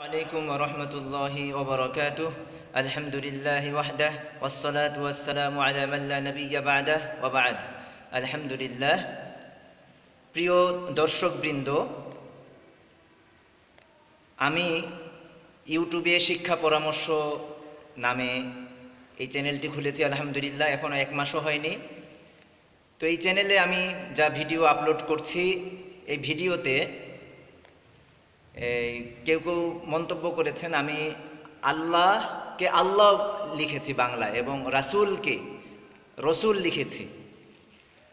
عليكم ورحمة الله وبركاته الحمد لله وحده والصلاة والسلام على من لا نبي بعده وبعد الحمد لله প্রিয় দর্শকবৃন্দ আমি ইউটিউবে শিক্ষা পরামর্শ নামে এই চ্যানেলটি খুলেছি আলহামদুলিল্লাহ এখনও এক মাসও হয়নি তো এই চ্যানেলে আমি যা ভিডিও আপলোড করছি এই ভিডিওতে এই কেউ কেউ মন্তব্য করেছেন, আমি আল্লাহকে আল্লাহ লিখেছি বাংলা এবং রাসূলকে রসুল লিখেছি।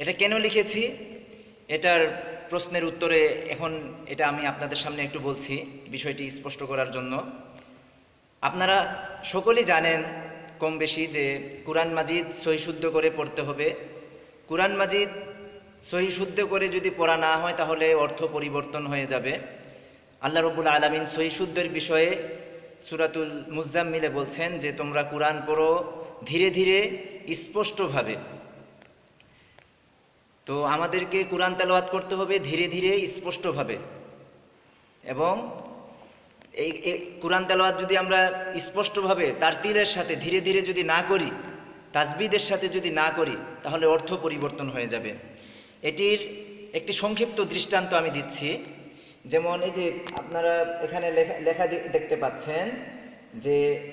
এটা কেন লিখেছি? এটার প্রশ্নের উত্তরে এখন এটা আমি আপনাদের সামনে একটু বলছি বিষয়টি স্পষ্ট করার জন্য। আপনারা সকলেই জানেন কম বেশি যে কোরআন মাজিদ সহি শুদ্ধ করে পড়তে হবে। কোরআন মাজিদ সহি শুদ্ধ করে যদি পড়া না হয় তাহলে অর্থ পরিবর্তন হয়ে যাবে। আল্লাহ রবুল আলমিন সহি শুদ্ধের বিষয়ে সুরাতুল মুজাম্মিলে বলছেন যে, তোমরা কোরআন পড়ো ধীরে ধীরে স্পষ্টভাবে। তো আমাদেরকে কোরআন তেলাওয়াত করতে হবে ধীরে ধীরে স্পষ্টভাবে। এবং এই এই কোরআন তেলাওয়াত যদি আমরা স্পষ্টভাবে তার তীরের সাথে ধীরে ধীরে যদি না করি তাজবিদের সাথে যদি না করি, তাহলে অর্থ পরিবর্তন হয়ে যাবে। এটির একটি সংক্ষিপ্ত দৃষ্টান্ত আমি দিচ্ছি। যেমন এই যে আপনারা এখানে লেখা লেখা দেখতে পাচ্ছেন যে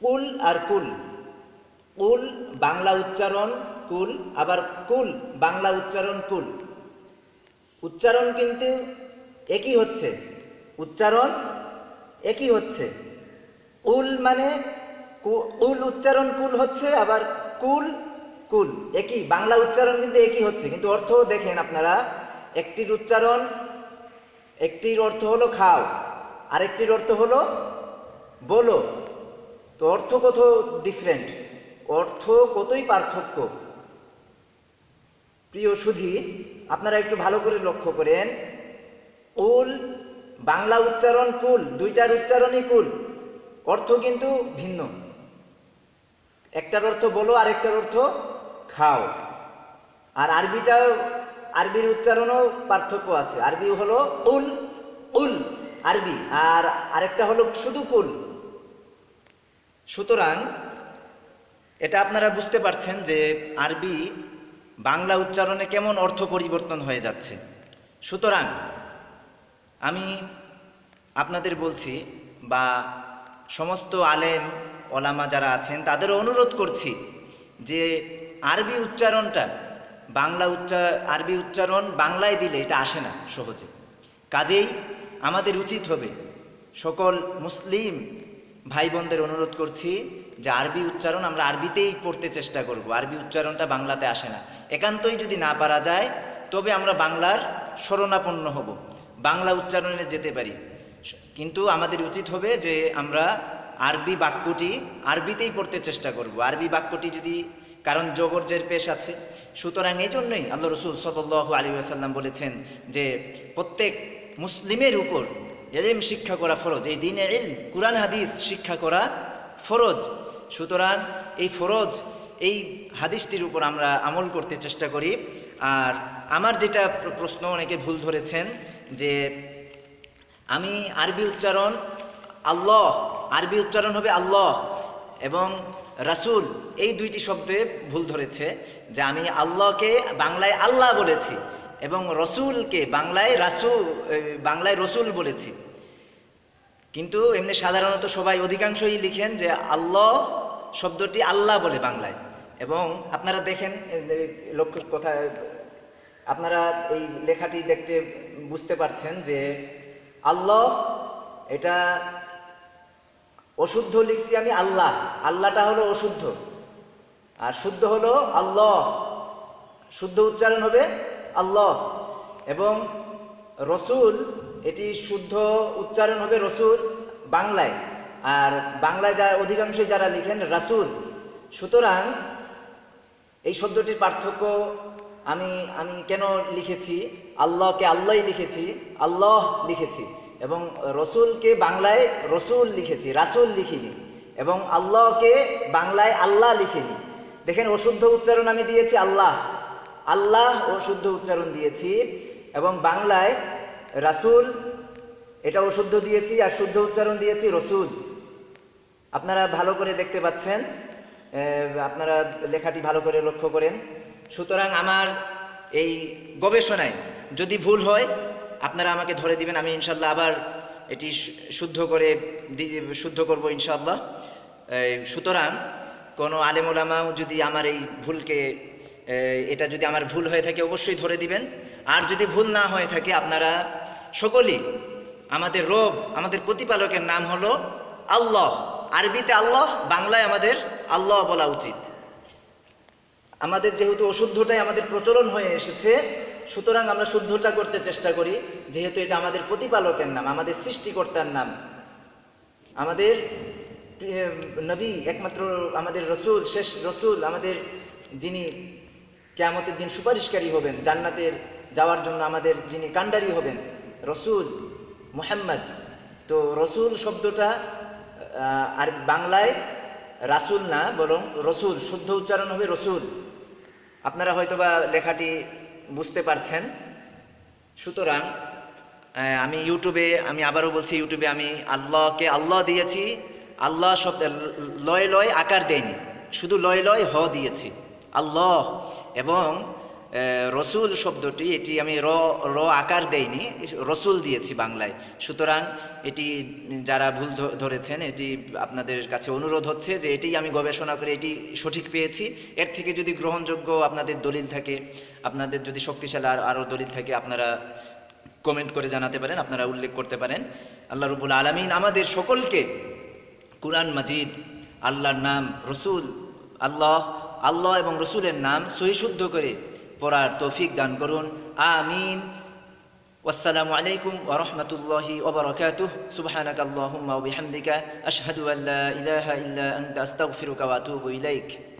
কুল আর কুল। কুল বাংলা উচ্চারণ কুল, আবার কুল বাংলা উচ্চারণ কুল। উচ্চারণ কিন্তু একই হচ্ছে। উচ্চারণ একই হচ্ছে। উল মানে কু- উল উচ্চারণ কুল হচ্ছে, আবার কুল কুল একই। বাংলা উচ্চারণ কিন্তু একই হচ্ছে। কিন্তু অর্থ দেখেন আপনারা একটির উচ্চারণ, একটির অর্থ হলো খাও, আরেকটির অর্থ হলো বলো। তো অর্থ কত ডিফারেন্ট অর্থ কতই পার্থক্য? প্রিয় সুধী, আপনারা একটু ভালো করে লক্ষ্য করেন। কুল, বাংলা উচ্চারণ কুল, দুইটার উচ্চারণই কুল। অর্থ কিন্তু ভিন্ন। একটার অর্থ বলো আর একটার অর্থ খাও। আর আরবিটাও আরবির উচ্চারণও পার্থক্য আছে। আরবি হলো উল উল আরবি। আর আরেকটা হলো শুধু কুল। সুতরাং এটা আপনারা বুঝতে পারছেন যে আরবি বাংলা উচ্চারণে কেমন অর্থ পরিবর্তন হয়ে যাচ্ছে। সুতরাং আমি আপনাদের বলছি বা সমস্ত আলেম, ওলামা যারা আছেন তাদেরও অনুরোধ করছি যে আরবি উচ্চারণটা বাংলা উচ্চার, আরবি উচ্চারণ বাংলায় দিলে এটা আসে না সহজে। কাজেই আমাদের উচিত হবে সকল মুসলিম ভাই বোনদের অনুরোধ করছি যে আরবি উচ্চারণ আমরা আরবিতেই পড়তে চেষ্টা করব। আরবি উচ্চারণটা বাংলাতে আসে না। একান্তই যদি না পারা যায়, তবে আমরা বাংলার শরণাপন্ন হব। বাংলা উচ্চারণে যেতে পারি। কিন্তু আমাদের উচিত হবে যে আমরা আরবি বাক্যটি আরবিতেই পড়তে চেষ্টা করব। আরবি বাক্যটি যদি কারণ জবরজের পেশ আছে সুতরাং এই জন্যই আল্লাহ রসুল সদল্লাহ আলী আসাল্লাম বলেছেন যে প্রত্যেক মুসলিমের উপর এলেম শিক্ষা করা ফরজ, এই দিনে এল কুরআন, হাদিস শিক্ষা করা ফরজ। সুতরাং এই ফরজ, এই হাদিসটির উপর আমরা আমল করতে চেষ্টা করি। আর আমার যেটা প্রশ্ন অনেকে ভুল ধরেছেন যে আমি আরবি উচ্চারণ আল্লাহ, আরবি উচ্চারণ হবে আল্লাহ এবং রাসূল, এই দুইটি শব্দে ভুল ধরেছে। যে আমি আল্লাহকে বাংলায় আল্লাহ বলেছি এবং রসুলকে বাংলায় রাসু বাংলায় রসুল বলেছি। কিন্তু এমনি সাধারণত সবাই অধিকাংশই লিখেন যে আল্লাহ শব্দটি আল্লাহ বলে বাংলায়। এবং আপনারা দেখেন লক্ষ্য কথা আপনারা এই লেখাটি দেখতে বুঝতে পারছেন যে আল্লাহ এটা অশুদ্ধ লিখছি আমি আল্লাহ, আল্লাহটা হলো অশুদ্ধ। আর শুদ্ধ হলো আল্লাহ। শুদ্ধ উচ্চারণ হবে আল্লাহ। এবং রসুল, এটি শুদ্ধ উচ্চারণ হবে রসুল বাংলায়। আর বাংলায় যা অধিকাংশই যারা লিখেন রাসুল। সুতরাং এই শব্দটির পার্থক্য আমি আমি কেন লিখেছি? আল্লাহকে আল্লাহই লিখেছি, আল্লাহ লিখেছি। এবং রসুলকে বাংলায় রসুল লিখেছি, রাসুল লিখিনি। এবং আল্লাহকে বাংলায় আল্লাহ লিখিনি। দেখেন অশুদ্ধ উচ্চারণ আমি দিয়েছি আল্লাহ। আল্লাহ অশুদ্ধ উচ্চারণ দিয়েছি। এবং বাংলায় রাসূল, এটা অশুদ্ধ দিয়েছি আর শুদ্ধ উচ্চারণ দিয়েছি রসুল। আপনারা ভালো করে দেখতে পাচ্ছেন আপনারা লেখাটি ভালো করে লক্ষ্য করেন। সুতরাং আমার এই গবেষণায় যদি ভুল হয়, আপনারা আমাকে ধরে দিবেন, আমি ইনশাল্লাহ আবার এটি শুদ্ধ করে শুদ্ধ করব ইনশাল্লাহ সুতরাং কোনো আলেমুলামাও যদি আমার এই ভুলকে এটা যদি আমার ভুল হয়ে থাকে অবশ্যই ধরে দিবেন। আর যদি ভুল না হয়ে থাকে, আপনারা সকলেই আমাদের রব, আমাদের প্রতিপালকের নাম হলো আল্লাহ। আরবিতে আল্লাহ, বাংলায় আমাদের আল্লাহ বলা উচিত। আমাদের যেহেতু অশুদ্ধটাই আমাদের প্রচলন হয়ে এসেছে, সুতরাং আমরা শুদ্ধটা করতে চেষ্টা করি, যেহেতু এটা আমাদের প্রতিপালকের নাম, আমাদের সৃষ্টিকর্তার নাম। আমাদের নবী, একমাত্র আমাদের রসুল, শেষ রসুল, আমাদের যিনি কেয়ামতের দিন সুপারিশকারী হবেন, জান্নাতের যাওয়ার জন্য আমাদের যিনি কাণ্ডারি হবেন, রসুল মুহাম্মদ। তো রসুল শব্দটা আর বাংলায় রাসুল না, বরং রসুল, শুদ্ধ উচ্চারণ হবে রসুল। আপনারা হয়তোবা লেখাটি বুঝতে পারছেন। সুতরাং আমি ইউটিউবে, আমি আবারও বলছি, ইউটিউবে আমি আল্লাহকে আল্লাহ দিয়েছি আল্লাহ শব্দ লয় লয় আকার দেয়নি। শুধু লয় লয় হ দিয়েছি। আল্লাহ এবং রসুল শব্দটি, এটি আমি র র আকার দেইনি রসুল দিয়েছি বাংলায়। সুতরাং এটি যারা ভুল ধরেছেন, এটি আপনাদের কাছে অনুরোধ হচ্ছে যে এটি আমি গবেষণা করে এটি সঠিক পেয়েছি। এর থেকে যদি গ্রহণযোগ্য আপনাদের দলিল থাকে, আপনাদের যদি শক্তিশালী আর, আরও দলিল থাকে, আপনারা কমেন্ট করে জানাতে পারেন, আপনারা উল্লেখ করতে পারেন। আল্লাহ রবুল আলমিন আমাদের সকলকে কুরআন মাজিদ আল্লাহর নাম রসুল আল্লাহ আল্লাহ এবং রসুলের নাম সহিশুদ্ধ করে পড়ার তৌফিক দান করুন আমিন والسلام عليكم ورحمة الله وبركاته سبحانك اللهم وبحمدك أشهد أن لا إله إلا أنت أستغفرك وأتوب إليك